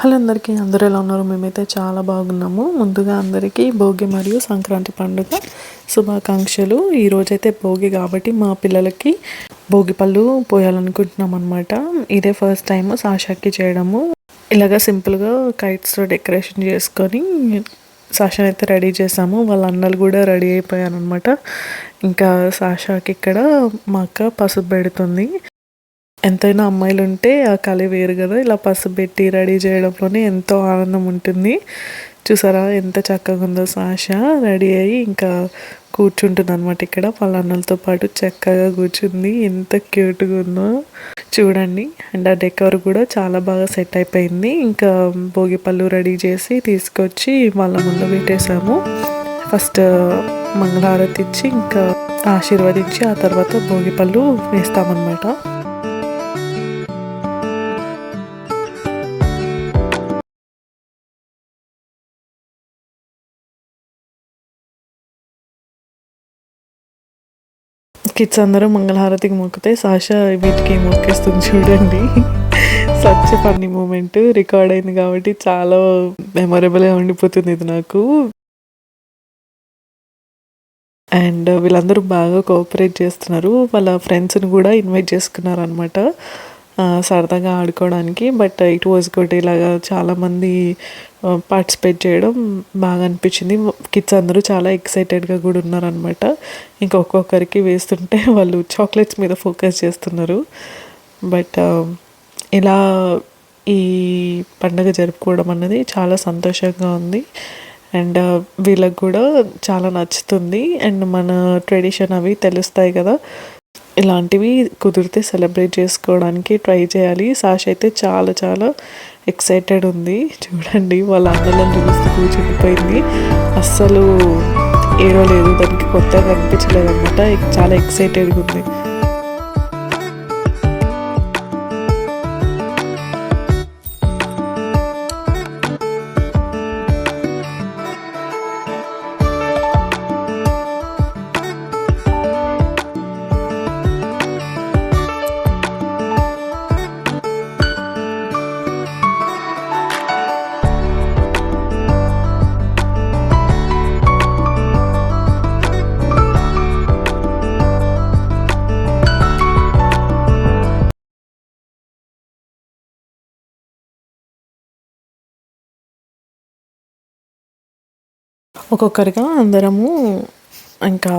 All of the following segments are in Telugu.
హలో అందరికీ అందరూ ఎలా ఉన్నారు? మేమైతే చాలా బాగున్నాము. ముందుగా అందరికీ భోగి మరియు సంక్రాంతి పండుగ శుభాకాంక్షలు. ఈరోజైతే భోగి కాబట్టి మా పిల్లలకి భోగి పళ్ళు పోయాలనుకుంటున్నాం అనమాట ఇదే ఫస్ట్ టైం సాషాకి చేయడము. ఇలాగ సింపుల్గా కైట్స్తో డెకరేషన్ చేసుకొని సాషాని అయితే రెడీ చేసాము. వాళ్ళ అన్నలు కూడా రెడీ అయిపోయాను అనమాట ఇంకా సాషాకి ఇక్కడ మా అక్క పసుపు పెడుతుంది. ఎంతైనా అమ్మాయిలు ఉంటే ఆ కళ వేరు కదా. ఇలా పసుపు పెట్టి రెడీ చేయడంలోనే ఎంతో ఆనందం ఉంటుంది చూసారా ఎంత చక్కగా ఉందో సాష రెడీ అయ్యి ఇంకా కూర్చుంటుంది అనమాట ఇక్కడ. వాళ్ళ అన్నలతో పాటు చక్కగా కూర్చుంది. ఎంత క్యూట్గా ఉందో చూడండి. అండ్ ఆ డెకర్ కూడా చాలా బాగా సెట్ అయిపోయింది. ఇంకా భోగి పళ్ళు రెడీ చేసి తీసుకొచ్చి వాళ్ళ ముందు పెట్టేశాము. ఫస్ట్ మంగళహారతి ఇచ్చి ఇంకా ఆశీర్వదించి ఆ తర్వాత భోగి పళ్ళు వేస్తామన్నమాట. కిడ్స్ అందరూ మంగళహారతికి మొక్కితే సాష వీటికి మొక్కేస్తుంది చూడండి. Such funny moment. రికార్డ్ అయింది కాబట్టి చాలా మెమొరబుల్గా ఉండిపోతుంది ఇది నాకు. అండ్ వీళ్ళందరూ బాగా కోఆపరేట్ చేస్తున్నారు. వాళ్ళ ఫ్రెండ్స్ని కూడా ఇన్వైట్ చేసుకున్నారు అనమాట సరదాగా ఆడుకోవడానికి బట్ ఇట్ వాజ్ గుడ్. ఇలాగా చాలామంది పార్టిసిపేట్ చేయడం బాగా అనిపించింది. కిడ్స్ అందరూ చాలా ఎక్సైటెడ్గా కూడా ఉన్నారనమాట ఇంకా ఒక్కొక్కరికి వేస్తుంటే వాళ్ళు చాక్లెట్స్ మీద ఫోకస్ చేస్తున్నారు. బట్ ఇలా ఈ పండగ జరుపుకోవడం అన్నది చాలా సంతోషంగా ఉంది. అండ్ వీళ్ళకి కూడా చాలా నచ్చుతుంది. అండ్ మన ట్రెడిషన్ అవి తెలుస్తాయి కదా. ఇలాంటివి కుదిరితే సెలబ్రేట్ చేసుకోవడానికి ట్రై చేయాలి. సాష్ అయితే చాలా చాలా ఎక్సైటెడ్ ఉంది. చూడండి వాళ్ళ అన్నలను చూస్తూ కూర్చుండిపోయింది. అస్సలు ఏడో లేదు దానికి కొత్తగా అనిపించలేదు అనమాట చాలా ఎక్సైటెడ్గా ఉంది. ఒక్కొక్కరిగా అందరము ఇంకా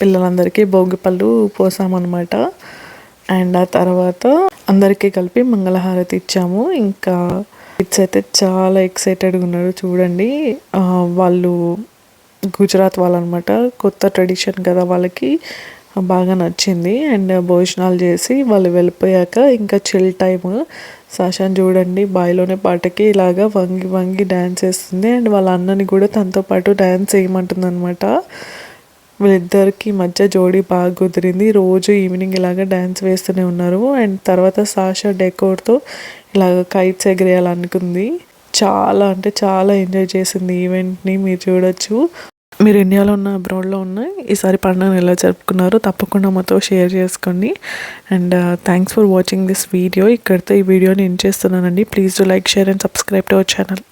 పిల్లలందరికీ భోగి పళ్ళు పోసామన్నమాట. అండ్ ఆ తర్వాత అందరికీ కలిపి మంగళహారతి ఇచ్చాము. ఇంకా కిడ్స్ అయితే చాలా ఎక్సైటెడ్గా ఉన్నారు చూడండి. వాళ్ళు గుజరాత్ వాళ్ళనమాట కొత్త ట్రెడిషన్ కదా వాళ్ళకి. బాగా నచ్చింది. అండ్ భోజనాలు చేసి వాళ్ళు వెళ్ళిపోయాక ఇంకా చిల్ టైమ్ సాషాన్ చూడండి బాయిలోనే పాటకి ఇలాగా వంగి వంగి డ్యాన్స్ వేస్తుంది అండ్ వాళ్ళ అన్నని కూడా తనతో పాటు డ్యాన్స్ వేయమంటుందన్నమాట వీళ్ళిద్దరికి మధ్య జోడీ బాగా కుదిరింది. రోజు ఈవినింగ్ ఇలాగ డ్యాన్స్ వేస్తూనే ఉన్నారు. అండ్ తర్వాత సాషా డెకోర్తో ఇలాగ కైట్స్ ఎగిరేయాలనుకుంది. చాలా అంటే చాలా ఎంజాయ్ చేసింది ఈవెంట్ని మీరు చూడొచ్చు. మీరు ఇండియాలో ఉన్న అబ్రాడ్లో ఉన్న ఈసారి పండుగను ఎలా జరుపుకున్నారో తప్పకుండా మాతో షేర్ చేసుకోండి. And thanks for watching this video ఇక్కడితో ఈ వీడియోని ఎండ్ చేస్తున్నానండి. Please do like share and subscribe to our channel